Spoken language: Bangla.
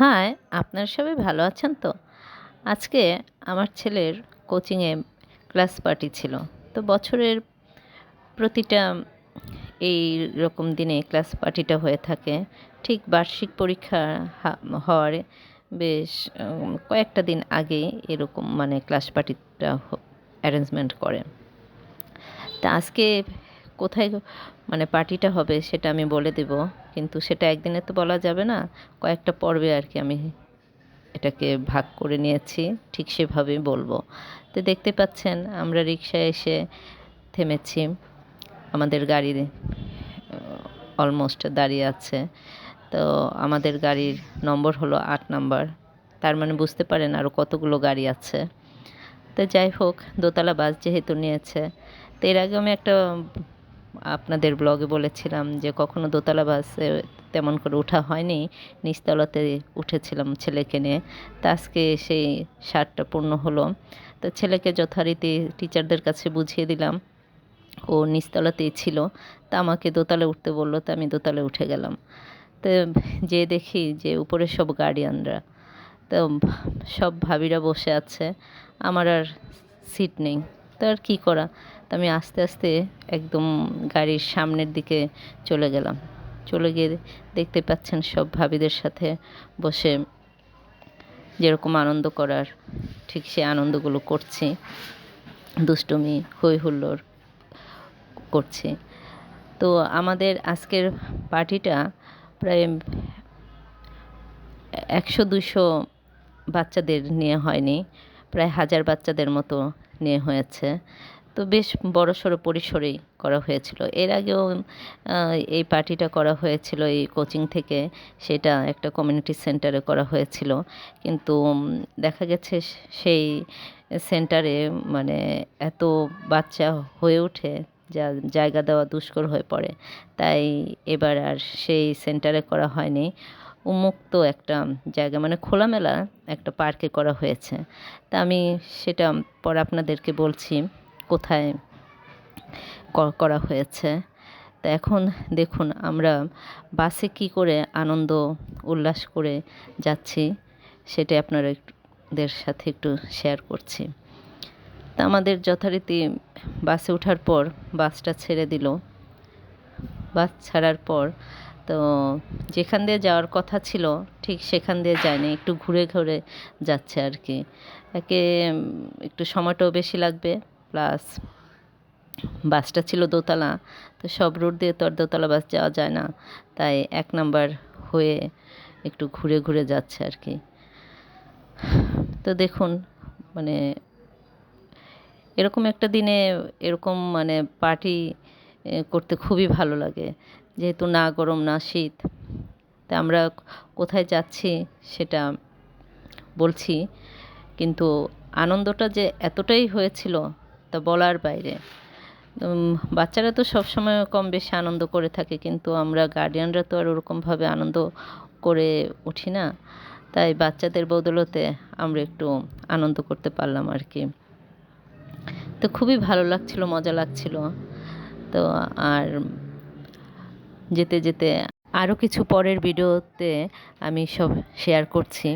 হাই, আপনার সবাই ভালো আছেন তো? আজকে আমার ছেলের কোচিংয়ে ক্লাস পার্টি ছিল। তো বছরের প্রতিটা এই রকম দিনে ক্লাস পার্টিটা হয়ে থাকে। ঠিক বার্ষিক পরীক্ষা হওয়ার বেশ কয়েকটা দিন আগে এরকম মানে ক্লাস পার্টিটা অ্যারেঞ্জমেন্ট করে। তা আজকে কোথায় মানে পার্টিটা হবে সেটা আমি বলে দেব। কিন্তু সেটা একদিনে তো বলা যাবে না। কয়েকটা পর্বে আর কি আমি এটাকে ভাগ করে নিয়েছি। ঠিক সেভাবেই বলব। তো দেখতে পাচ্ছেন, আমরা রিক্সায় এসে থেমেছি। আমাদের গাড়ি অলমোস্ট দাঁড়িয়ে আছে। তো আমাদের গাড়ির নম্বর হলো আট নাম্বার। তার মানে বুঝতে পারেন আরও কতগুলো গাড়ি আছে। তো যাই হোক, দোতলা বাস যেহেতু নিয়েছে, তো এর আগে আমি একটা আপনাদের ব্লগে বলেছিলাম যে কখনো দোতলা বাসে তেমন করে ওঠা হয়নি। নিচতলাতে উঠেছিলাম ছেলেকে নিয়ে। তা আজকে সেই সারটা পূর্ণ হলো। তো ছেলেকে যথারীতি টিচারদের কাছে বুঝিয়ে দিলাম। ও নিচতলাতেই ছিল। তা আমাকে দোতলে উঠতে বলল, তো আমি দোতলে উঠে গেলাম। তো যে দেখি যে উপরে সব গার্ডিয়ানরা তো সব ভাবিরা বসে আছে। আমার আর সিট নেই। তো আর কী করা? তো আমি আস্তে আস্তে একদম গাড়ির সামনের দিকে চলে গেলাম। চলে গিয়ে দেখতে পাচ্ছেন সব ভাবিদের সাথে বসে যেরকম আনন্দ করার, ঠিক সে আনন্দগুলো করছি, দুষ্টুমি হই হুল্লোড় করছি। তো আমাদের আজকের পার্টিটা প্রায় একশো দুশো বাচ্চাদের নিয়ে হয়নি, প্রায় হাজার বাচ্চাদের মতো নিয়ে হয়েছে। তো বেশ বড় সড়ো পরিসরেই করা হয়েছিল। এর আগেও এই পার্টিটা করা হয়েছিল, এই কোচিং থেকে সেটা একটা কমিউনিটি সেন্টারে করা হয়েছিল। কিন্তু দেখা গেছে সেই সেন্টারে মানে এত বাচ্চা হয়ে ওঠে, যা, জায়গা দেওয়া দুষ্কর হয়ে পড়ে। তাই এবার আর সেই সেন্টারে করা হয়নি। উন্মুক্ত একটা জায়গা মানে খোলামেলা একটা পার্কে করা হয়েছে। তা আমি সেটা পর আপনাদেরকে বলছি। কোথায় করা হয়েছে। তা এখন দেখুন আমরা বাসে কি করে আনন্দ উল্লাস করে যাচ্ছি সেটা আপনারা একটুদের সাথে একটু শেয়ার করছি। তা আমাদের যথারীতি বাসে ওঠার পর বাসটা ছেড়ে দিল। বাস ছাড়ার পর তো যেখান দিয়ে যাওয়ার কথা ছিল ঠিক সেখান দিয়ে যায়নি, একটু ঘুরে ঘুরে যাচ্ছে আর কি। একে, একটু সময়টাও বেশি লাগবে। প্লাস বাসটা ছিল দোতলা, তো সব রোড দিয়ে তো আর দোতলা বাস যাওয়া যায় না। তাই এক নাম্বার হয়ে একটু ঘুরে ঘুরে যাচ্ছে আর কি। তো দেখুন মানে এরকম একটা দিনে এরকম মানে পার্টি করতে খুবই ভালো লাগে। যেহেতু না গরম, না শীত, তা আমরা কোথায় যাচ্ছি সেটা বলছি। কিন্তু আনন্দটা যে এতটাই হয়েছিল তা বলার বাইরে। বাচ্চারা তো সবসময় কম বেশি আনন্দ করে থাকে, কিন্তু আমরা গার্ডিয়ানরা তো আর ওরকমভাবে আনন্দ করে উঠি না। তাই বাচ্চাদের বদলতে আমরা একটু আনন্দ করতে পারলাম আর কি। তো খুবই ভালো লাগছিল, মজা লাগছিল। তো আর যেতে যেতে আরও কিছু পরের ভিডিওতে আমি সব শেয়ার করছি।